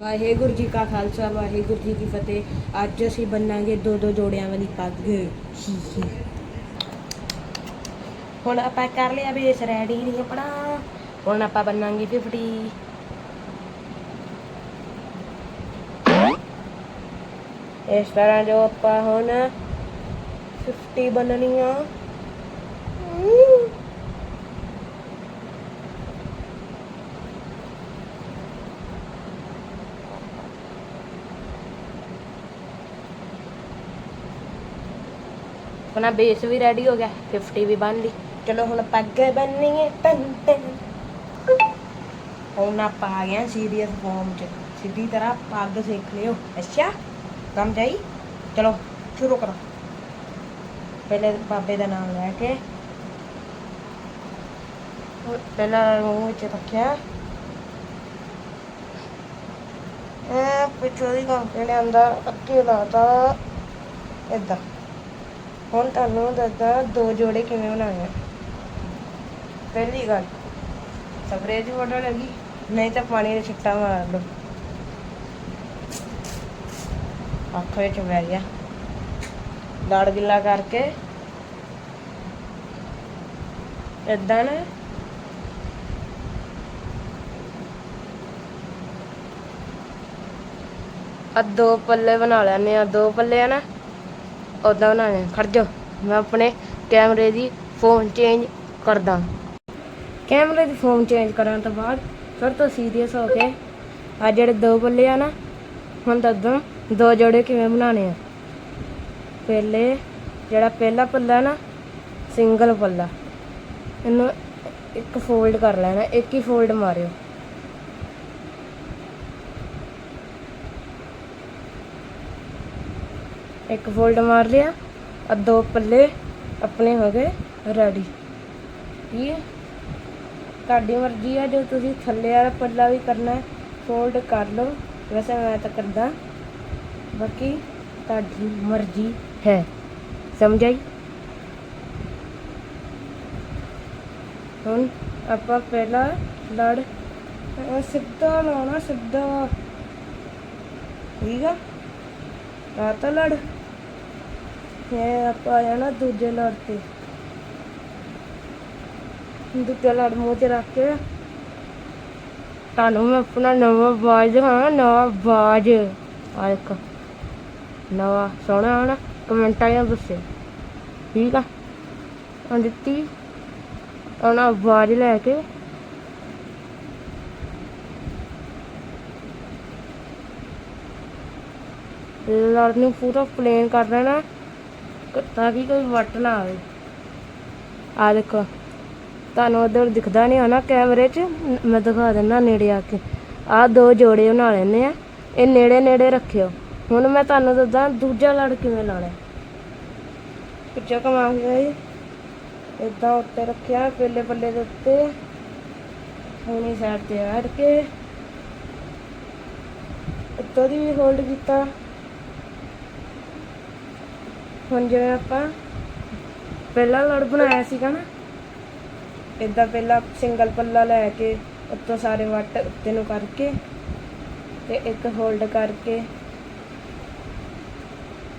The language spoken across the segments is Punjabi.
ਵਾਹਿਗੁਰੂ ਜੀ ਕਾ ਖਾਲਸਾ, ਵਾਹਿਗੁਰੂ ਜੀ ਕੀ ਫਤਿਹ। ਅੱਜ ਅਸੀਂ ਬੰਨਾਂਗੇ ਦੋ ਦੋ ਜੋੜਿਆਂ ਵਾਲੀ ਪੱਗ। ਹੁਣ ਆਪਾਂ ਕਰ ਲਿਆ ਬੇਸ ਰੈਡੀ ਨਹੀਂ ਆਪਣਾ। ਹੁਣ ਆਪਾਂ ਬੰਨਾਂਗੇ 50 ਇਸ ਤਰ੍ਹਾਂ ਜੋ ਆਪਾਂ ਹੁਣ 50 ਬੰਨਣੀਆਂ ਆਪਣਾ ਬੇਸ ਵੀ ਰੈਡੀ ਹੋ ਗਿਆ 50 ਵੀ ਬਣ ਲਈ ਚਲੋ ਹੁਣ ਪੱਗ ਬੰਨੀਏ ਟਨ ਟਨ। ਹੁਣ ਆਪਾਂ ਆ ਗਏ ਸੀਰੀਅਸ ਫਾਰਮ ਚ। ਸਿੱਧੀ ਤਰ੍ਹਾਂ ਪੱਗ ਸਿੱਖ ਲਿਓ। ਅੱਛਾ? ਕੰਮ ਜਾਈ? ਚਲੋ, ਸ਼ੁਰੂ ਕਰੋ। ਪਹਿਲੇ ਬਾਬੇ ਦਾ ਨਾਮ ਲੈ ਕੇ। ਪਹਿਲਾਂ ਮੂੰਹ ਵਿੱਚ ਰੱਖਿਆ। ਇਹ ਪਿੱਛੋਂ ਦੀ ਕੰਪਨੀ ਨੇ ਅੰਦਰ ਅੱਗੇ ਲਾਤਾ। ਏਦਾਂ ਹੁਣ ਤੁਹਾਨੂੰ ਦੱਸਦਾ ਦੋ ਜੋੜੇ ਕਿਵੇਂ ਬਣਾਉਣੇ ਪਹਿਲੀ ਗੱਲ, ਸਪਰੇਅ ਦੀ ਬੋਤਲ ਲੱਗੀ ਨਹੀਂ ਤਾਂ ਪਾਣੀ ਦੇ ਛਿੱਟਾ ਮਾਰ ਲਓ। ਅੱਖ ਵਿੱਚ ਪੈ ਗਿਆ। ਲੜ ਗਿੱਲਾ ਕਰਕੇ ਏਦਾਂ ਨਾ ਆ ਦੋ ਪੱਲੇ ਬਣਾ ਲੈਣੇ ਆ, ਦੋ ਪੱਲੇ ਆ ਨਾ। ਉਦਾਂ ਬਣਾਣੇ ਖੜ ਜਾ ਮੈਂ ਆਪਣੇ ਕੈਮਰੇ ਦੀ ਫੋਨ ਚੇਂਜ ਕਰਦਾ। ਕੈਮਰੇ ਦੀ ਫੋਨ ਚੇਂਜ ਕਰਨ ਤੋਂ ਬਾਅਦ ਫਿਰ ਤੋਂ ਸੀਰੀਅਸ ਹੋ ਕੇ ਆ ਜਿਹੜੇ ਦੋ ਪੱਲੇ ਆ ਨਾ, ਹੁਣ ਦੱਸਦਾ ਦੋ ਜੋੜੇ ਕਿਵੇਂ ਬਣਾਉਣੇ ਆ? ਪਹਿਲੇ ਜਿਹੜਾ ਪਹਿਲਾ ਪੱਲਾ ਨਾ, ਸਿੰਗਲ ਪੱਲਾ। ਇਹਨੂੰ ਇੱਕ ਫੋਲਡ ਕਰ ਲੈਣਾ, ਇੱਕ ਹੀ ਫੋਲਡ ਮਾਰਿਓ। ਇੱਕ ਫੋਲਡ ਮਾਰ ਲਿਆ ਆ ਦੋ ਪੱਲੇ ਆਪਣੇ ਹੋ ਗਏ ਰੈਡੀ ਠੀਕ ਹੈ? ਤੁਹਾਡੀ ਮਰਜ਼ੀ ਆ, ਜੋ ਤੁਸੀਂ ਥੱਲੇ ਵਾਲਾ ਪੱਲਾ ਵੀ ਕਰਨਾ ਹੈ ਫੋਲਡ ਕਰ ਲਓ। ਵੈਸੇ ਮੈਂ ਤਾਂ ਕਰਦਾ। ਬਾਕੀ ਤੁਹਾਡੀ ਮਰਜ਼ੀ ਹੈ। ਸਮਝ ਆਈ ਹੁਣ ਆਪਾਂ ਪਹਿਲਾਂ ਲੜ ਸਿੱਧਾ ਲਾਉਣਾ, ਸਿੱਧਾ। ਠੀਕ ਆ? ਆ ਤਾਂ ਲੜ। ਇਹ ਆਪਾਂ ਆ ਜਾਣਾ ਦੂਜੇ ਲੜ ਤੇ। ਦੂਜਾ ਲੜ ਮੂੰਹ ਤੇ ਰੱਖ ਕੇ। ਤੁਹਾਨੂੰ ਮੈਂ ਆਪਣਾ ਨਵਾਂ ਬਾਜ ਦਿਖਾਣਾ ਨਵਾਂ ਬਾਜ। ਆ ਇੱਕ ਨਵਾਂ, ਸੋਹਣਾ ਹਨਾ ਕਮੈਂਟਾਂ ਜਾਂ ਦੱਸਿਓ ਠੀਕ ਆ? ਆ ਦਿੱਤੀ। ਉਹਨਾਂ ਆਵਾਜ਼ ਲੈ ਕੇ। ਲੜ ਨੂੰ ਪੂਰਾ ਪਲੇਨ ਕਰ ਲੈਣਾ ਤਾਂ ਕਿ ਕੋਈ ਵੱਟ ਨਾ ਆਵੇ। ਆ ਦੇਖੋ, ਤੁਹਾਨੂੰ ਉਧਰ ਦਿਖਦਾ ਨਹੀਂ ਹੋਣਾ ਕੈਮਰੇ 'ਚ। ਮੈਂ ਦਿਖਾ ਦਿੰਦਾ ਨੇੜੇ ਆ ਕੇ। ਆ ਦੋ ਜੋੜੇ ਬਣਾ ਲੈਣੇ ਆ। ਇਹ ਨੇੜੇ ਨੇੜੇ ਰੱਖਿਓ। ਹੁਣ ਮੈਂ ਤੁਹਾਨੂੰ ਦੱਸਦਾ ਦੂਜਾ ਲੜ ਕਿਵੇਂ ਲਾਣਾ ਪਿੱਛੇ ਕਮਾ ਕੇ ਇਦਾਂ ਉੱਤੇ ਰੱਖਿਆ ਪਹਿਲੇ ਪੱਲੇ ਦੇ ਉੱਤੇ। ਹੁਣੀ ਸਾਈਡ ਤੇ ਆੜ ਕੇ। ਉੱਤੋਂ ਦੀ ਵੀ ਹੋਲਡ ਕੀਤਾ। ਹੁਣ ਜਿਵੇਂ ਆਪਾਂ ਪਹਿਲਾ ਲੜ ਬਣਾਇਆ ਸੀਗਾ ਨਾ ਇਦਾਂ ਪਹਿਲਾਂ ਸਿੰਗਲ ਪੱਲਾ ਲੈ ਕੇ ਉੱਤੋਂ ਸਾਰੇ ਵੱਟ ਉੱਤੇ ਨੂੰ ਕਰਕੇ ਤੇ ਇੱਕ ਹੋਲਡ ਕਰਕੇ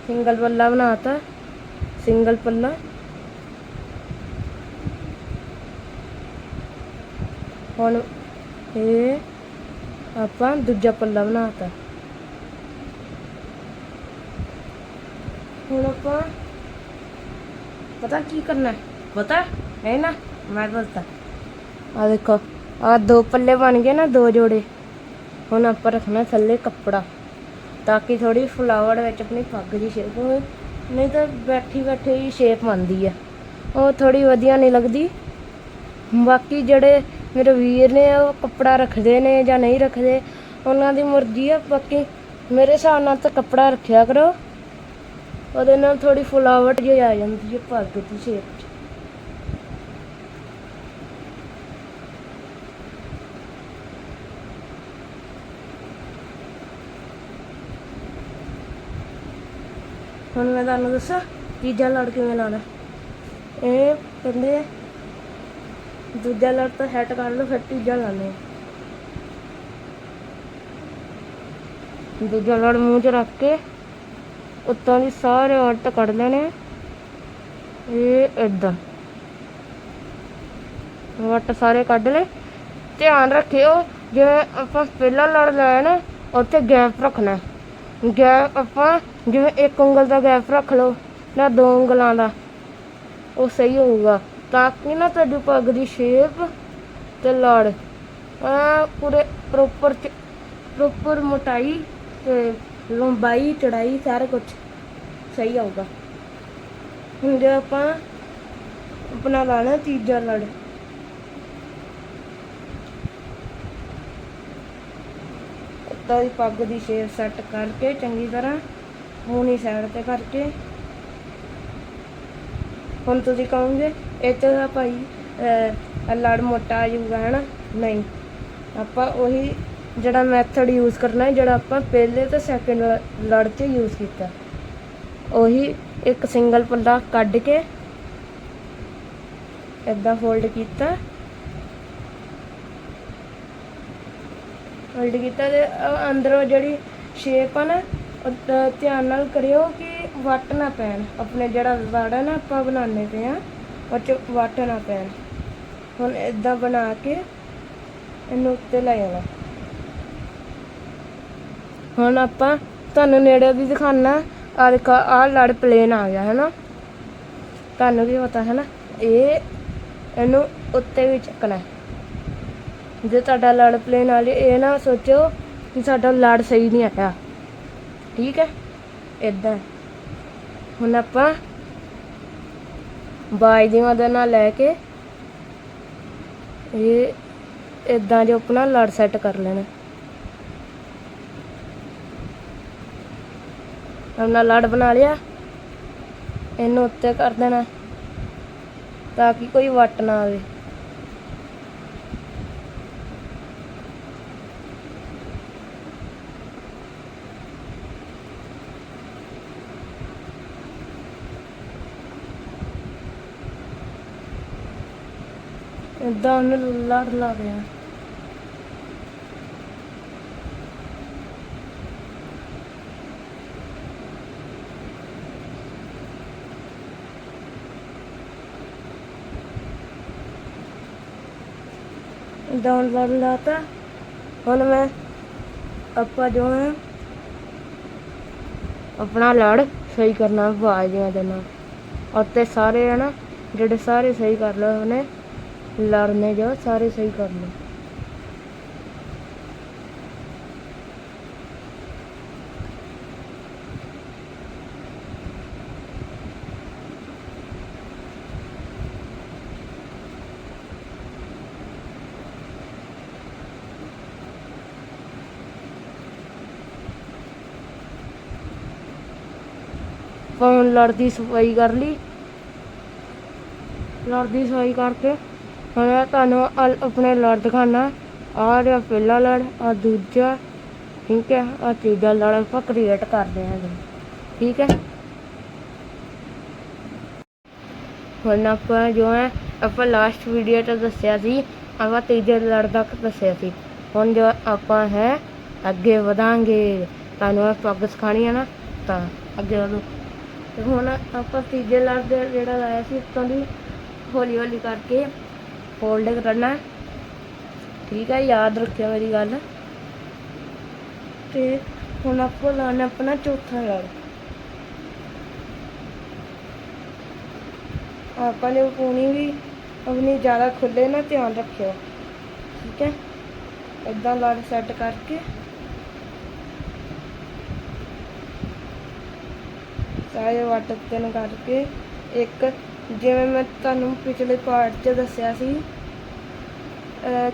ਸਿੰਗਲ ਪੱਲਾ ਬਣਾਤਾ, ਸਿੰਗਲ ਪੱਲਾ। ਹੁਣ ਇਹ ਆਪਾਂ ਦੂਜਾ ਪੱਲਾ ਬਣਾਤਾ। ਹੁਣ ਆਪਾਂ ਪਤਾ ਕੀ ਕਰਨਾ ਪਤਾ ਹੈ? ਨਾ? ਮੈਂ ਦੱਸਦਾ ਆ ਦੇਖੋ ਆ ਦੋ ਪੱਲੇ ਬਣ ਗਏ ਨਾ, ਦੋ ਜੋੜੇ। ਹੁਣ ਆਪਾਂ ਰੱਖਣਾ ਥੱਲੇ ਕੱਪੜਾ, ਤਾਂ ਕਿ ਥੋੜੀ ਫਲਾਵਰ ਵਿੱਚ ਆਪਣੀ ਪੱਗ ਦੀ ਸ਼ੇਪ ਹੋਵੇ। ਨਹੀਂ ਤਾਂ ਬੈਠੀ ਬੈਠੀ ਹੀ ਸ਼ੇਪ ਆਉਂਦੀ ਆ। ਉਹ ਥੋੜੀ ਵਧੀਆ ਨਹੀਂ ਲੱਗਦੀ। ਬਾਕੀ ਜਿਹੜੇ ਮੇਰੇ ਵੀਰ ਨੇ, ਉਹ ਕੱਪੜਾ ਰੱਖਦੇ ਨੇ ਜਾਂ ਨਹੀਂ ਰੱਖਦੇ, ਉਹਨਾਂ ਦੀ ਮਰਜ਼ੀ ਆ। ਬਾਕੀ ਮੇਰੇ ਹਿਸਾਬ ਨਾਲ ਤਾਂ ਕੱਪੜਾ ਰੱਖਿਆ ਕਰੋ। ਉਹਦੇ ਨਾਲ ਥੋੜੀ ਫੁਲਾਵਟ ਜਿਹੀ ਆ ਜਾਂਦੀ ਹੈ ਪੱਗ ਦੀ ਸ਼ੇਪ 'ਚ। ਹੁਣ ਮੈਂ ਤੁਹਾਨੂੰ ਦੱਸਾਂ ਤੀਜਾ ਲੜ ਕਿਵੇਂ ਲਾਉਣਾ। ਇਹ ਕਹਿੰਦੇ ਦੂਜਾ ਲੜ ਤਾਂ ਹੈਟ ਕਰ ਲਓ, ਫਿਰ ਤੀਜਾ ਲਾਣੇ ਦੂਜਾ ਲੜ ਮੂੰਹ 'ਚ ਰੱਖ ਕੇ ਉੱਤੋਂ ਦੀ ਸਾਰੇ ਵੱਟ ਕੱਢ ਲੈਣੇ। ਇਹ ਏਦਾਂ। ਵੱਟ ਸਾਰੇ ਕੱਢ ਲੈ ਧਿਆਨ ਰੱਖਿਓ ਜਿਵੇਂ ਆਪਾਂ ਪਹਿਲਾ ਲੜ ਲਾਇਆ ਨਾ, ਉੱਥੇ ਗੈਪ ਰੱਖਣਾ ਗੈਪ ਆਪਾਂ ਜਿਵੇਂ ਇੱਕ ਉਂਗਲ ਦਾ ਗੈਪ ਰੱਖ ਲਓ, ਨਾ ਦੋ ਉਂਗਲਾਂ ਦਾ, ਉਹ ਸਹੀ ਹੋਊਗਾ। ਤਾਂ ਕਿ ਨਾ ਤੁਹਾਡੀ ਪੱਗ ਦੀ ਸ਼ੇਪ ਤੇ ਲੜ। ਪੂਰੇ ਪ੍ਰੋਪਰ ਪ੍ਰੋਪਰ ਮੋਟਾਈ ਤੇ ਲੰਬਾਈ ਚੜਾਈ ਸਾਰਾ ਕੁਝ ਸਹੀ ਆਊਗਾ। ਹੁਣ ਜੇ ਆਪਾਂ ਆਪਣਾ ਲਾਣਾ ਤੀਜਾ ਲੜ। ਉੱਤੋਂ ਦੀ ਪੱਗ ਦੀ ਸ਼ੇਪ ਸੈੱਟ ਕਰਕੇ ਚੰਗੀ ਤਰ੍ਹਾਂ ਮੂਣੀ ਸਾਈਡ ਤੇ ਕਰਕੇ। ਹੁਣ ਤੁਸੀਂ ਕਹੋਗੇ ਇਹ ਤਾਂ ਭਾਈ ਅਹ, ਲੜ ਮੋਟਾ ਆ ਜਾਊਗਾ ਹੈ ਨਹੀਂ। ਆਪਾਂ ਉਹੀ ਜਿਹੜਾ ਮੈਥਡ ਯੂਜ਼ ਕਰਨਾ ਹੈ, ਜਿਹੜਾ ਆਪਾਂ ਪਹਿਲੇ ਤੇ ਸੈਕਿੰਡ ਲੜ 'ਚ ਯੂਜ਼ ਕੀਤਾ। ਉਹੀ ਇੱਕ ਸਿੰਗਲ ਪੱਲਾ ਕੱਢ ਕੇ ਇਦਾਂ ਫੋਲਡ ਕੀਤਾ। ਫੋਲਡ ਕੀਤਾ ਤੇ ਅੰਦਰੋਂ ਜਿਹੜੀ ਸ਼ੇਪ ਆ ਨਾ, ਉਹ ਧਿਆਨ ਨਾਲ ਕਰਿਓ ਕਿ ਵੱਟ ਨਾ ਪੈਣ। ਆਪਣੇ ਜਿਹੜਾ ਲੜ ਹੈ ਨਾ, ਆਪਾਂ ਬਣਾਉਂਦੇ ਪਏ ਆ, ਉਹ 'ਚ ਵੱਟ ਨਾ ਪੈਣ। ਹੁਣ ਇਦਾਂ ਬਣਾ ਕੇ ਇਹਨੂੰ ਉੱਤੇ ਲੈ ਜਾਣਾ ਹੁਣ ਆਪਾਂ ਤੁਹਾਨੂੰ ਨੇੜੇ ਵੀ ਦਿਖਾਣਾ ਆ ਦੇਖੋ ਆ ਲੜ ਪਲੇਨ ਆ ਗਿਆ ਹੈ ਨਾ ਤੁਹਾਨੂੰ ਵੀ ਪਤਾ ਹੈ ਨਾ ਇਹ ਇਹਨੂੰ ਉੱਤੇ ਵੀ ਚੱਕਣਾ। ਜੇ ਤੁਹਾਡਾ ਲੜ ਪਲੇਨ ਆ ਜੇ, ਇਹ ਨਾ ਸੋਚੋ ਕਿ ਸਾਡਾ ਲੜ ਸਹੀ ਨਹੀਂ ਆਇਆ। ਠੀਕ ਹੈ? ਇਦਾਂ ਹੁਣ ਆਪਾਂ ਬਾਈ ਦੀ ਮਦਦ ਨਾਲ ਲੈ ਕੇ ਇਹ ਇਦਾਂ ਜੋ ਆਪਣਾ ਲੜ ਸੈੱਟ ਕਰ ਲੈਣਾ। ਆਪਣਾ ਲੜ ਬਣਾ ਲਿਆ। ਇਹਨੂੰ ਉੱਤੇ ਕਰ ਦੇਣਾ ਤਾਂ ਕਿ ਕੋਈ ਵੱਟ ਨਾ ਆਵੇ। ਇਦਾਂ ਉਹਨੂੰ ਲੜ ਲਾ ਰਿਹਾ ਡਾਊਨ ਲਾਤਾ ਹੁਣ ਮੈਂ ਆਪਾਂ ਜੋ ਹੈ ਆਪਣਾ ਲੜ ਸਹੀ ਕਰਨਾ ਬਾਜ਼ੀਆਂ ਦੇ ਨਾਲ ਅਤੇ ਸਾਰੇ ਹੈ ਨਾ ਜਿਹੜੇ ਸਾਰੇ ਸਹੀ ਕਰ ਲਏ ਉਹਨੇ, ਲੜਨੇ ਜੋ ਸਾਰੇ ਸਹੀ ਕਰ ਲਏ। ਹੁਣ ਲੜਦੀ ਸਫ਼ਾਈ ਕਰ ਲਈ। ਲੜਦੀ ਸਫ਼ਾਈ ਕਰਕੇ ਹੁਣ ਮੈਂ ਤੁਹਾਨੂੰ ਆਪਣੇ ਲੜ ਦਿਖਾਣਾ ਆ ਰਿਹਾ ਪਹਿਲਾ ਲੜ ਆ ਦੂਜਾ, ਠੀਕ ਹੈ ਆ ਤੀਜਾ ਲੜ ਆਪਾਂ ਕ੍ਰੀਏਟ ਕਰਦੇ ਹਾਂ ਠੀਕ ਹੈ। ਹੁਣ ਆਪਾਂ ਜੋ ਹੈ, ਆਪਾਂ ਲਾਸਟ ਵੀਡੀਓ 'ਚ ਦੱਸਿਆ ਸੀ, ਆਪਾਂ ਤੀਜੇ ਲੜ ਤੱਕ ਦੱਸਿਆ ਸੀ। ਹੁਣ ਜੋ ਆਪਾਂ ਹੈ, ਅੱਗੇ ਵਧਾਂਗੇ। ਤੁਹਾਨੂੰ ਪੱਗ ਸਿਖਾਣੀ ਹੈ ਨਾ, ਤਾਂ ਅੱਗੇ ਵਧੋ। ਤੇ ਹੁਣ ਆਪਾਂ ਤੀਜੇ ਲੜ ਜਿਹੜਾ ਲਾਇਆ ਸੀ, ਉੱਤੋਂ ਦੀ ਹੌਲੀ ਹੌਲੀ ਕਰਕੇ ਫੋਲਡ ਕਰਨਾ ਠੀਕ ਹੈ, ਯਾਦ ਰੱਖਿਓ ਮੇਰੀ ਗੱਲ। ਤੇ ਹੁਣ ਆਪਾਂ ਲਾਣਾ ਆਪਣਾ ਚੌਥਾ ਲੜ। ਆਪਾਂ ਨੇ ਪੂਣੀ ਵੀ ਆਪਣੀ ਜ਼ਿਆਦਾ ਖੁੱਲੇ ਨਾ, ਧਿਆਨ ਰੱਖਿਓ। ਠੀਕ ਹੈ ਇਦਾਂ ਲੜ ਸੈੱਟ ਕਰਕੇ ਸਾਰੇ ਵੱਟ ਉੱਤੇ ਕਰਕੇ ਇੱਕ, ਜਿਵੇਂ ਮੈਂ ਤੁਹਾਨੂੰ ਪਿਛਲੇ ਪਾਰਟ 'ਚ ਦੱਸਿਆ ਸੀ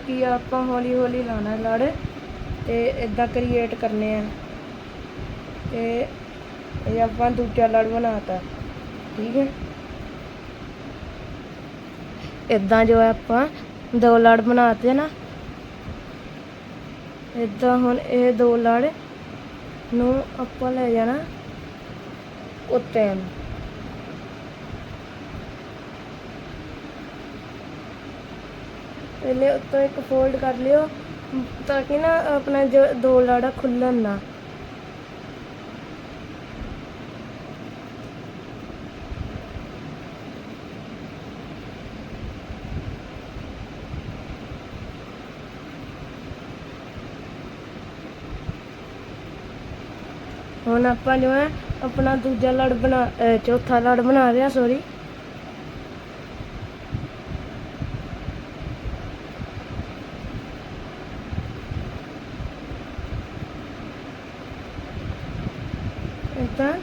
ਕਿ ਆਪਾਂ ਹੌਲੀ ਹੌਲੀ ਲਾਣਾ ਲੜ ਤੇ ਇਦਾਂ ਕ੍ਰੀਏਟ ਕਰਨੇ ਆ। ਤੇ ਇਹ ਆਪਾਂ ਦੂਜਾ ਲੜ ਬਣਾਤਾ, ਠੀਕ ਹੈ? ਇਦਾਂ ਜੋ ਆਪਾਂ ਦੋ ਲੜ ਬਣਾਤੇ ਨਾ ਇਦਾਂ ਹੁਣ ਇਹ ਦੋ ਲੜ ਨੂੰ ਆਪਾਂ ਲੈ ਜਾਣਾ। ਉੱਤੇ। ਇਹਨੇ ਉੱਤੋਂ ਇੱਕ ਫੋਲਡ ਕਰ ਲਿਓ, ਤਾਂ ਕਿ ਨਾ ਆਪਣਾ ਜੋ ਦੋ ਲਾੜਾ ਖੁੱਲਣ ਨਾ। ਹੁਣ ਆਪਾਂ ਜੋ ਹੈ ਆਪਣਾ ਦੂਜਾ ਲੜ ਬਣਾ, ਅਹ ਚੌਥਾ ਲੜ ਬਣਾ ਰਿਹਾ ਸੋਰੀ ਤਾਂ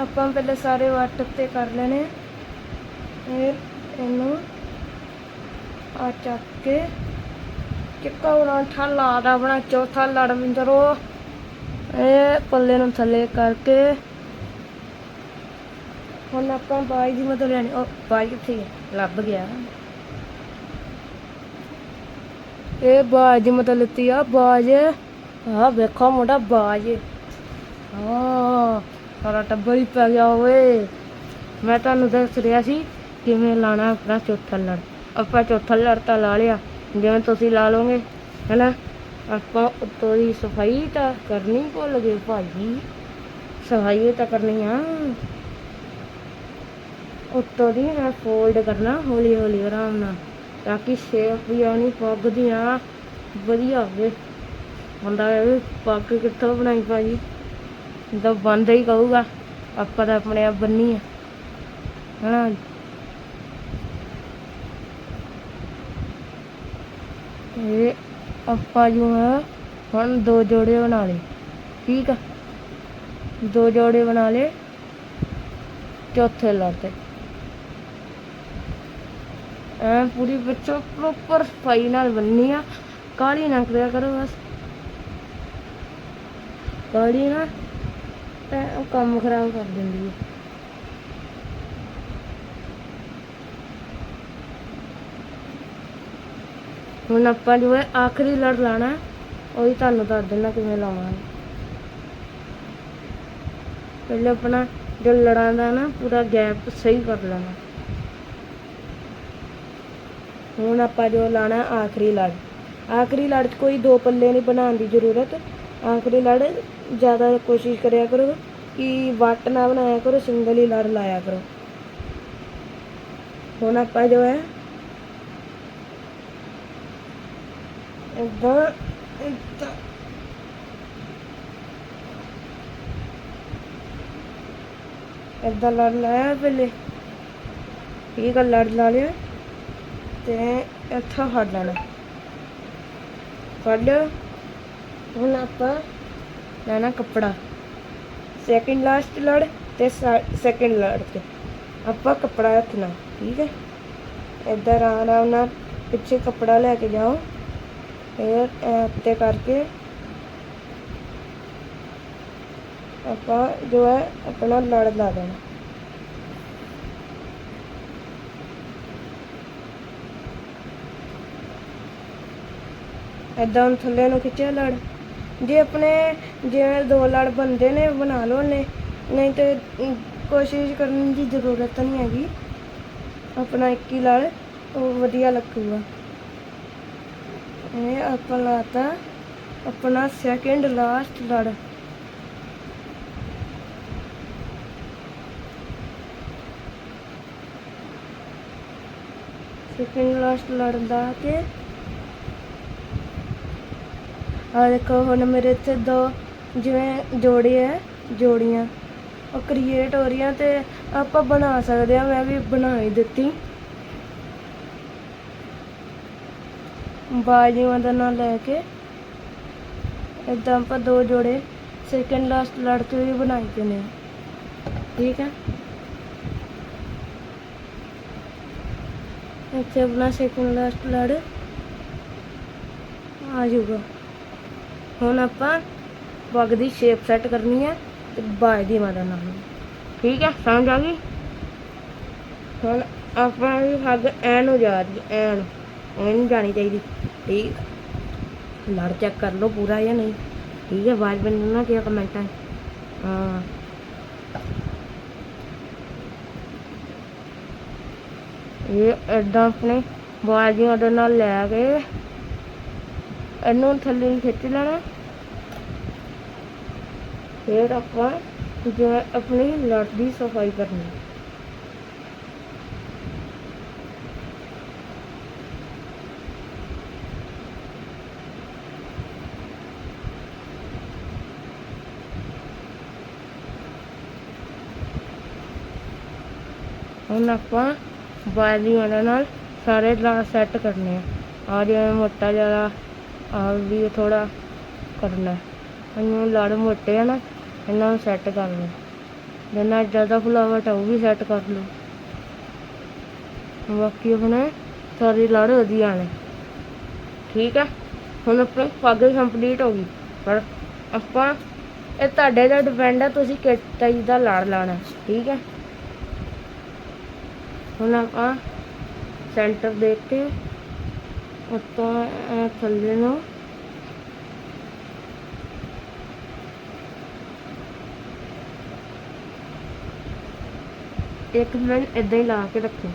ਆਪਾਂ ਪਹਿਲੇ ਸਾਰੇ ਵੱਟ ਤੇ ਕਰ ਲੈਣੇ ਆ। ਫਿਰ ਇਹਨੂੰ ਆ ਚੱਕ ਕੇ, ਚਿੱਕਾ ਬਣਾ ਠਾਲਾ ਦਾ ਆਪਣਾ ਚੌਥਾ ਲੜ ਮਿੰਦਰੋ ਇਹ ਪੱਲੇ ਨੂੰ ਥੱਲੇ ਕਰਕੇ ਹੁਣ ਆਪਾਂ ਬਾਈ ਦੀ ਮਦਦ ਲੈਣੀ ਉਹ ਬਾਈ ਕਿੱਥੇ ਲੱਭ ਗਿਆ। ਇਹ ਬਾਜ ਦੀ ਮਦਦ ਲਿੱਤੀ ਆ, ਬਾਜ। ਆ ਵੇਖੋ ਮੁੰਡਾ, ਬਾਜ। ਹਾਂ, ਸਾਰਾ ਟੱਬਰ ਹੀ ਪੈ ਗਿਆ ਓਏ। ਮੈਂ ਤੁਹਾਨੂੰ ਦੱਸ ਰਿਹਾ ਸੀ, ਕਿਵੇਂ ਲਾਣਾ ਆਪਣਾ ਚੌਥਾ ਲੜ। ਆਪਾਂ ਚੌਥਾ ਲੜ ਤਾਂ ਲਾ ਲਿਆ, ਜਿਵੇਂ ਤੁਸੀਂ ਲਾ ਲਓਗੇ, ਹੈਨਾ? ਆਪਾਂ ਉੱਤੋਂ ਦੀ ਸਫ਼ਾਈ ਤਾਂ ਕਰਨੀ ਭੁੱਲ ਗਏ ਭਾਜੀ। ਸਫ਼ਾਈ ਤਾਂ ਕਰਨੀ ਆ। ਉੱਤੋਂ ਦੀ ਮੈਂ ਫੋਲਡ ਕਰਨਾ ਹੌਲੀ ਹੌਲੀ ਆਰਾਮ ਨਾਲ, ਤਾਂ ਕਿ ਸ਼ੇਪ ਵੀ ਆਉਣੀ ਪੱਗ ਦੀਆਂ ਵਧੀਆ ਹੋਵੇ। ਬੰਦਾ ਇਹ ਪੱਗ ਕਿੱਥੋਂ ਬਣਾਈ ਭਾਜੀ? ਤਾਂ ਬੰਦ ਹੀ ਕਹੂਗਾ। ਆਪਾਂ ਤਾਂ ਆਪਣੇ ਆਪ ਬੰਨੀ ਆ। ਹਨਾ? ਇਹ ਆਪਾਂ ਜੋ ਹੈ ਹੁਣ ਦੋ ਜੋੜੇ ਬਣਾ ਲਏ, ਠੀਕ ਆ? ਦੋ ਜੋੜੇ ਬਣਾ ਲਏ, ਚੌਥੇ ਲਾਤੇ ਐ ਪੂਰੀ ਵਿੱਚੋਂ ਪ੍ਰੋਪਰ ਸਫ਼ਾਈ ਨਾਲ ਬੰਨੀ ਆ, ਕਾਲੀ ਨਾ ਕਰਿਆ ਕਰੋ ਬਸ। ਕਾਲੀ ਨਾ ਤੇ ਉਹ ਕੰਮ ਖਰਾਬ ਕਰ ਦਿੰਦੀ ਹੈ ਹੁਣ ਆਪਾਂ ਜੋ ਹੈ ਆਖਰੀ ਲੜ ਲਾਣਾ ਹੈ, ਉਹ ਹੀ ਤੁਹਾਨੂੰ ਦੱਸ ਦਿੰਦਾ ਕਿਵੇਂ ਲਾਵਾਂਗੇ। ਹੈ ਪਹਿਲੇ ਆਪਣਾ ਜੋ ਲੜਾਂ ਦਾ ਨਾ ਪੂਰਾ ਗੈਪ ਸਹੀ ਕਰ ਲੈਣਾ। ਹੁਣ ਆਪਾਂ ਜੋ ਲਾਣਾ ਆਖਰੀ ਲੜ। ਆਖਰੀ ਲੜ 'ਚ ਕੋਈ ਦੋ ਪੱਲੇ ਨਹੀਂ ਬਣਾਉਣ ਦੀ ਜ਼ਰੂਰਤ। ਆਖਰੀ ਲੜ ਜ਼ਿਆਦਾ ਕੋਸ਼ਿਸ਼ ਕਰਿਆ ਕਰੋ ਕਿ ਵੱਟ ਨਾ ਬਣਾਇਆ ਕਰੋ ਸਿੰਗਲ ਹੀ ਲੜ ਲਾਇਆ ਕਰੋ। ਹੁਣ ਆਪਾਂ ਜੋ ਹੈ ਏਦਾਂ ਏਦਾਂ ਏਦਾਂ ਲੜ ਲਾਇਆ ਪਹਿਲੇ। ਠੀਕ ਆ ਲੜ ਲਾ ਲਿਆ। ਤੇ ਇੱਥੋਂ ਫੜ ਲੈਣਾ ਫੜ। ਲਿਆ ਹੁਣ ਆਪਾਂ ਲੈਣਾ ਕੱਪੜਾ। ਸੈਕਿੰਡ ਲਾਸਟ ਲੜ ਤੇ ਸੈਕਿੰਡ ਲੜ ਤੇ। ਆਪਾਂ ਕੱਪੜਾ ਰੱਖਣਾ, ਠੀਕ ਹੈ? ਇੱਧਰ ਆਰਾਮ ਨਾਲ ਪਿੱਛੇ ਕੱਪੜਾ ਲੈ ਕੇ ਜਾਓ। ਫਿਰ ਐ ਉੱਤੇ ਕਰਕੇ ਆਪਾਂ ਜੋ ਹੈ ਆਪਣਾ ਲੜ ਲਾ ਦੇਣਾ। ਏਦਾਂ ਹੁਣ ਥੱਲੇ ਨੂੰ ਖਿੱਚਿਆ ਲੜ। ਜੇ ਆਪਣੇ ਜਿਵੇਂ ਦੋ ਲੜ ਬੰਦੇ ਨੇ, ਬਣਾ ਲਓ ਨੇ ਨਹੀਂ ਤੇ ਕੋਸ਼ਿਸ਼ ਕਰਨ ਦੀ ਜ਼ਰੂਰਤ ਨਹੀਂ ਹੈਗੀ। ਆਪਣਾ ਇੱਕ ਹੀ ਲੜ, ਉਹ ਵਧੀਆ ਲੱਗੂਗਾ। ਇਹ ਆਪਾਂ ਲਾਤਾ ਆਪਣਾ ਸੈਕਿੰਡ ਲਾਸਟ ਲੜ। ਸੈਕਿੰਡ ਲਾਸਟ ਲੜ ਆ ਦੇਖੋ, ਹੁਣ ਮੇਰੇ ਇੱਥੇ ਦੋ ਜਿਵੇਂ ਜੋੜੇ ਹੈ, ਜੋੜੀਆਂ। ਉਹ ਕ੍ਰੀਏਟ ਹੋ ਰਹੀਆਂ ਤੇ ਆਪਾਂ ਬਣਾ ਸਕਦੇ ਆ ਮੈਂ ਵੀ ਬਣਾ ਹੀ ਦਿੱਤੀ। ਬਾਜੂਆਂ ਦਾ ਨਾਲ ਲੈ ਕੇ ਇਦਾਂ ਆਪਾਂ ਦੋ ਜੋੜੇ ਸੈਕਿੰਡ ਲਾਸਟ ਲੜ ਕੇ ਵੀ ਬਣਾਈ ਦੇਣੇ ਆ ਠੀਕ ਹੈ? ਇੱਥੇ ਆਪਣਾ ਸੈਕਿੰਡ ਲਾਸਟ ਲੜ ਆ ਜਾਊਗਾ। ਹੁਣ ਆਪਾਂ ਪੱਗ ਦੀ ਸ਼ੇਪ ਸੈੱਟ ਕਰਨੀ ਹੈ ਤੇ ਬਾਜ ਦੀ ਮਦਦ ਨਾਲ ਠੀਕ ਹੈ? ਸਮਝ ਆ ਗਈ? ਹੁਣ ਆਪਾਂ ਵੀ ਹੱਗ ਐਨ ਹੋ ਜਾ ਰਹੀ ਐਨ। ਐਨ ਨਹੀਂ ਜਾਣੀ ਚਾਹੀਦੀ। ਠੀਕ ਲੜ ਚੈੱਕ ਕਰ ਲਓ ਪੂਰਾ ਜਾਂ ਨਹੀਂ। ਠੀਕ ਹੈ ਆਵਾਜ਼ ਮੈਨੂੰ ਨਾ ਕਿਹਾ ਕਮੈਂਟਾਂ 'ਚ। ਹਾਂ। ਇਹ ਏਦਾਂ ਆਪਣੇ ਬਾਜੀਆਂ ਦੇ ਨਾਲ ਲੈ ਕੇ ਇਹਨੂੰ ਥੱਲੇ ਨੂੰ ਖਿੱਚ ਲੈਣਾ। ਫਿਰ ਆਪਾਂ ਜਿਵੇਂ ਆਪਣੀ ਲੜ ਦੀ ਸਫ਼ਾਈ ਕਰਨੀ। ਹੁਣ ਆਪਾਂ ਬਾਜੀ ਵਾਲਾ ਨਾਲ ਸਾਰੇ ਲਾ ਸੈੱਟ ਕਰਨੇ ਆ। ਆ ਜਿਵੇਂ ਮੋਟਾ ਜ਼ਿਆਦਾ ਆ ਵੀ ਥੋੜਾ ਕਰਨਾ ਇਹਨੂੰ ਲੜ ਮੋਟੇ ਆ ਨਾ, ਇਹਨਾਂ ਨੂੰ ਸੈੱਟ ਕਰ ਲਓ। ਜਿੰਨਾ ਜ਼ਿਆਦਾ ਫੁਲਾਵਟ ਆ ਉਹ ਵੀ ਸੈੱਟ ਕਰ ਲਓ। ਬਾਕੀ ਆਪਣੇ ਸਾਰੇ ਲੜ ਵਧੀਆ ਨੇ। ਠੀਕ ਹੈ? ਹੁਣ ਆਪਣੀ ਪੱਗ ਕੰਪਲੀਟ ਹੋ ਗਈ। ਪਰ ਆਪਾਂ, ਇਹ ਤੁਹਾਡੇ ਦਾ ਡਿਪੈਂਡ ਹੈ ਤੁਸੀਂ ਕਿਸ ਟਾਈਪ ਦਾ ਲੜ ਲਾਣਾ ਠੀਕ ਹੈ? ਹੁਣ ਆਪਾਂ ਸੈਂਟਰ ਦੇਖ ਕੇ ਉੱਤੋਂ ਥੱਲੇ ਨੂੰ ਇੱਕ ਮਿੰਟ ਇਦਾਂ ਹੀ ਲਾ ਕੇ ਰੱਖੋ।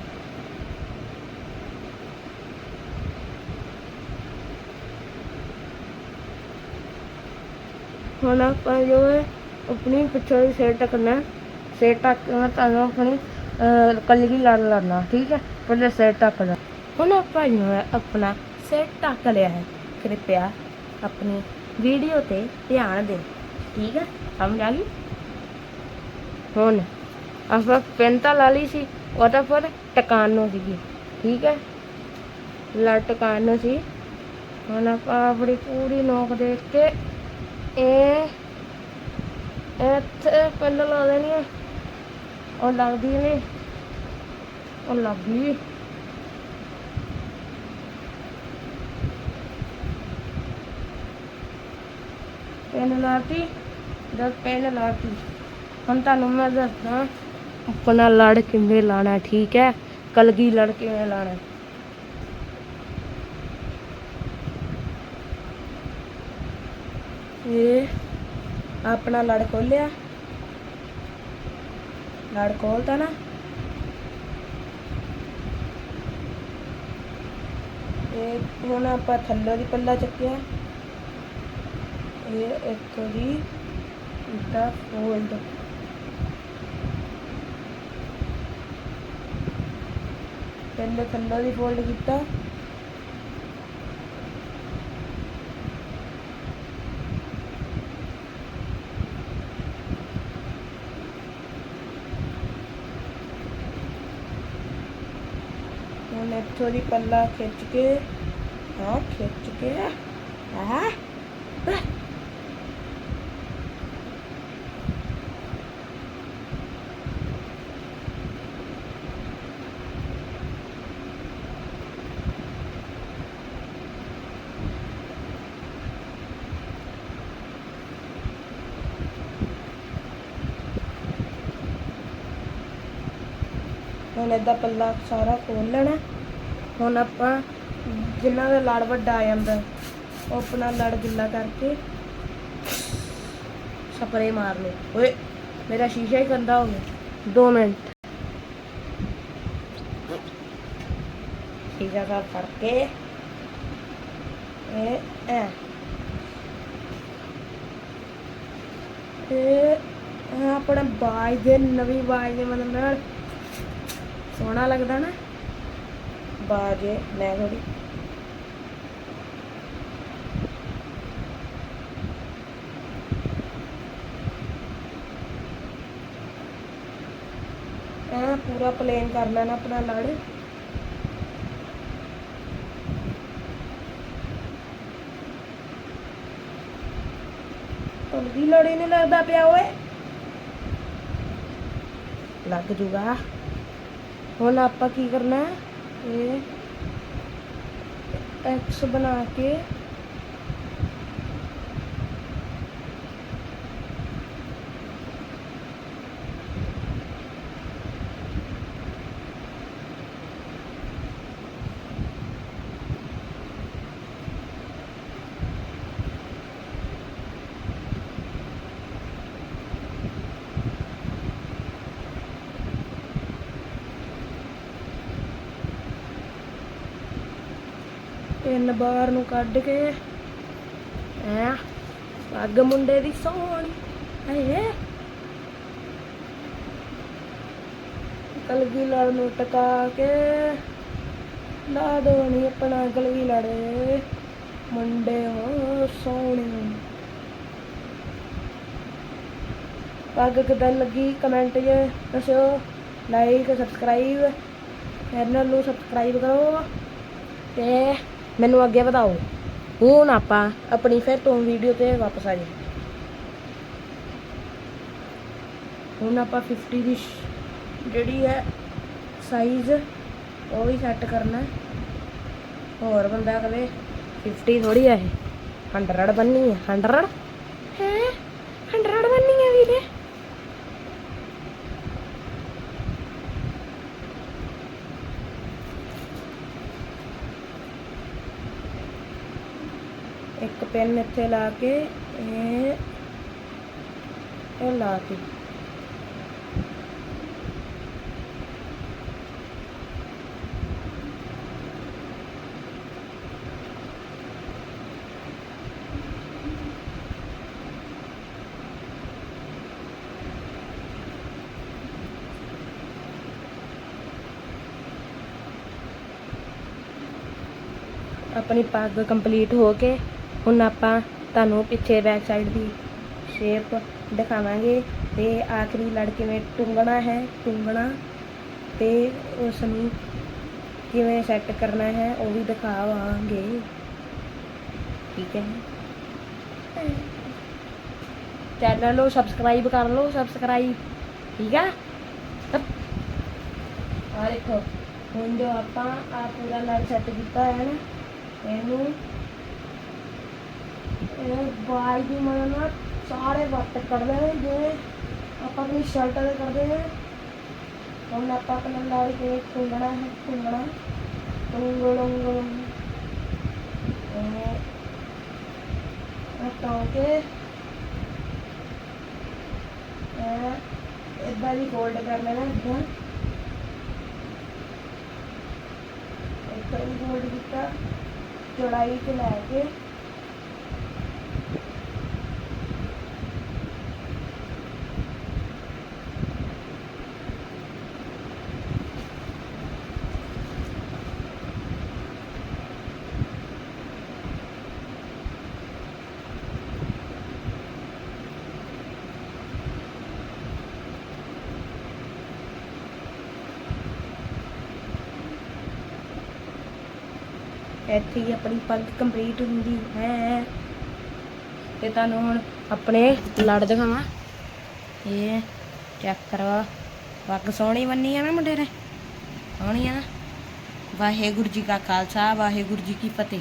ਹੁਣ ਆਪਾਂ ਜੋ ਹੈ ਆਪਣੀ ਪਿੱਛੇ ਦੀ ਸਿਰ ਟਕਣਾ ਸਿਰ ਟੱਕ ਕੇ ਤੁਹਾਨੂੰ ਆਪਣੀ ਅਹ, ਕਲਗੀ ਲੜ ਲੜਨਾ ਠੀਕ ਹੈ? ਪਹਿਲੇ ਸਿਰ ਟੱਕ ਹੁਣ ਆਪਾਂ ਜੋ ਆਪਣਾ ਸਿਰ ਢੱਕ ਲਿਆ ਹੈ। ਕਿਰਪਿਆ ਆਪਣੀ ਵੀਡੀਓ ਤੇ ਧਿਆਨ ਦੇ ਠੀਕ ਹੈ? ਸਮਝ ਆ ਗਈ? ਹੁਣ ਆਪਾਂ ਪੈਨ ਤਾਂ ਲਾ ਲਈ ਸੀ ਉਹ ਤਾਂ ਫਿਰ ਟਕਾਨ ਨੂੰ ਸੀਗੀ ਠੀਕ ਹੈ? ਲੜ ਨੂੰ ਸੀ। ਹੁਣ ਆਪਾਂ ਆਪਣੀ ਪੂਰੀ ਨੋਕ ਦੇਖ ਕੇ ਇਹ ਇੱਥੇ ਪਿੰਨ ਲਾ ਦੇਣੀ ਹੈ। ਉਹ ਲੱਗਦੀ ਨਹੀਂ ਉਹ ਲੱਗ ਗਈ ਪੈਨ ਲਾਤੀ, ਜਦ ਪੈਨ ਲਾਤੀ। ਹੁਣ ਤੁਹਾਨੂੰ ਮੈਂ ਦੱਸਦਾ, ਆਪਣਾ ਲੜ ਕਿਵੇਂ ਲਾਣਾ, ਠੀਕ ਹੈ? ਕਲਗੀ ਲੜ ਕਿਵੇਂ ਲਾਣਾ? ਇਹ ਆਪਣਾ ਲੜ ਖੋਲਿਆ। ਲੜ ਖੋਲਤਾ ਨਾ। ਇਹ ਹੁਣ ਆਪਾਂ ਥੱਲੇ ਦੀ ਪੱਲਾ ਚੱਕਿਆ ਇਹ ਇੱਥੋਂ ਦੀ ਇਦਾਂ ਫੋਲਡ ਪਹਿਲੇ ਥੱਲੇ ਦੀ ਫੋਲਡ ਕੀਤਾ। ਹੁਣ ਦੀ ਪੱਲਾ ਖਿੱਚ ਕੇ, ਹਾਂ, ਖਿੱਚ ਕੇ, ਆਹ ਹੁਣ ਏਦਾਂ ਪੱਲਾ ਸਾਰਾ ਖੋਲ ਲੈਣਾ। ਹੁਣ ਆਪਾਂ ਜਿੰਨਾ ਦਾ ਲੜ ਵੱਡਾ ਆ ਜਾਂਦਾ ਉਹ ਆਪਣਾ ਲੜ ਗਿੱਲਾ ਕਰਕੇ ਸਪਰੇ ਮਾਰ ਲਓ ਓਏ ਮੇਰਾ ਸ਼ੀਸ਼ਾ ਹੀ ਗੰਦਾ ਹੋ ਗਿਆ। 2 ਮਿੰਟ। ਸ਼ੀਸ਼ਾ ਸਾਫ਼ ਕਰਕੇ। ਇਹ ਐ ਇਹ ਆਪਣਾ ਬਾਜ ਦੇ ਨਵੀਂ ਬਾਜ ਦੇ ਮਤਲਬ ਸੋਹਣਾ ਲੱਗਦਾ ਨਾ। ਬਾਜੇ ਲੈ ਥੋੜੀ ਇਹ ਪੂਰਾ ਪਲੇਨ ਕਰ ਲੈਣਾ ਆਪਣਾ ਲੜ। ਵੀ ਲੜੀ ਨਹੀਂ ਲੱਗਦਾ ਪਿਆ ਓਏ। ਲੱਗ ਜੂਗਾ। ਹੁਣ ਆਪਾਂ ਕੀ ਕਰਨਾ? ਹੈ ਇਹ ਐਕਸ ਬਣਾ ਕੇ ਤਿੰਨ ਬਾਰ ਨੂੰ ਕੱਢ ਕੇ ਐ ਪੱਗ ਮੁੰਡੇ ਦੀ ਸੋਹਣੀ ਐ ਕਲਗੀ ਲੜ ਨੂੰ ਟਕਾ ਕੇ, ਲਾ ਦੋ ਨੀ ਆਪਣਾ ਕਲਗੀ ਲੜੇ। ਮੁੰਡੇ ਹੋ ਸੋਹਣੇ ਪੱਗ ਕਿਦਾਂ ਲੱਗੀ ਕਮੈਂਟ 'ਚ ਦੱਸਿਓ। ਲਾਈਕ, ਸਬਸਕ੍ਰਾਈਬ, ਚੈਨਲ ਨੂੰ ਸਬਸਕ੍ਰਾਈਬ ਕਰੋ। ਤੇ ਮੈਨੂੰ ਅੱਗੇ ਵਧਾਓ। ਹੁਣ ਆਪਾਂ ਆਪਣੀ ਫਿਰ ਤੋਂ ਵੀਡੀਓ ਤੇ ਵਾਪਸ ਆ ਜਾਈਏ। ਹੁਣ ਆਪਾਂ 50 ਦੀ ਜਿਹੜੀ ਹੈ ਸਾਈਜ਼ ਉਹ ਵੀ ਸੈੱਟ ਕਰਨਾ ਹੋਰ ਬੰਦਾ ਕਵੇ 50 ਥੋੜੀ ਆ ਇਹ। 100 ਬੰਨੀ ਹੈ। 100 ਹੈ? 100 ਬੰਨੀ ਹੈ ਵੀਰੇ ਇੱਕ ਪੈਨ ਇੱਥੇ ਲਾ ਕੇ ਇਹ ਇਹ ਲਾਤੀ ਆਪਣੀ ਪੱਗ ਕੰਪਲੀਟ ਹੋ ਕੇ ਹੁਣ ਆਪਾਂ ਤੁਹਾਨੂੰ ਪਿੱਛੇ ਬੈਕ ਸਾਈਡ ਦੀ ਸ਼ੇਪ ਦਿਖਾਵਾਂਗੇ ਤੇ ਆਖਰੀ ਲੜ ਕਿਵੇਂ ਟੁੰਗਣਾ ਹੈ, ਟੁੰਗਣਾ ਤੇ ਉਸ ਨੂੰ ਕਿਵੇਂ ਸੈੱਟ ਕਰਨਾ ਹੈ, ਉਹ ਵੀ ਦਿਖਾਵਾਂਗੇ। ਠੀਕ ਹੈ। ਚੈਨਲ ਨੂੰ ਸਬਸਕ੍ਰਾਈਬ ਕਰ ਲਓ ਸਬਸਕ੍ਰਾਈਬ ਠੀਕ ਆ? ਆ ਦੇਖੋ, ਹੁਣ ਜੋ ਆਪਾਂ ਆ ਪੂਰਾ ਲੜ ਸੈੱਟ ਕੀਤਾ ਹੈ ਨਾ, ਇਹਨੂੰ ਇਹ ਬਾਈ ਦੀ ਮਦਦ ਨਾਲ ਸਾਰੇ ਵੱਟ ਕੱਢਦੇ ਨੇ, ਜਿਵੇਂ ਆਪਾਂ ਆਪਣੀ ਸ਼ਰਟ ਦੇ ਕਰਦੇ ਨੇ। ਹੁਣ ਆਪਾਂ ਆਪਣਾ ਲੜ ਕੇ ਟੁੰਗਣਾ ਹੈ ਟੁੰਗਣਾ ਟੁੰਗੜੁੰਗ ਇਹ ਹਟਾ ਕੇ ਇਹ ਇਦਾਂ ਦੀ ਗੋਲਡ ਕਰ ਲੈਣਾ ਇਦਾਂ। ਇੱਥੇ ਵੀ ਫੋਲਡ ਕੀਤਾ, ਚੜਾਈ ਤੇ ਲੈ ਕੇ। ਇੱਥੇ ਹੀ ਆਪਣੀ ਪੱਗ ਕੰਪਲੀਟ ਹੁੰਦੀ ਹੈ। ਤੇ ਤੁਹਾਨੂੰ ਹੁਣ ਆਪਣੇ ਲੜ ਦਿਖਾਵਾਂ। ਇਹ ਚੈੱਕ ਕਰੋ ਪੱਗ ਸੋਹਣੀ ਬੰਨੀ ਆ ਨਾ ਮੁੰਡੇ ਨੇ। ਸੋਹਣੀ ਆ ਨਾ। ਵਾਹਿਗੁਰੂ ਜੀ ਕਾ ਖਾਲਸਾ, ਵਾਹਿਗੁਰੂ ਜੀ ਕੀ ਫਤਿਹ।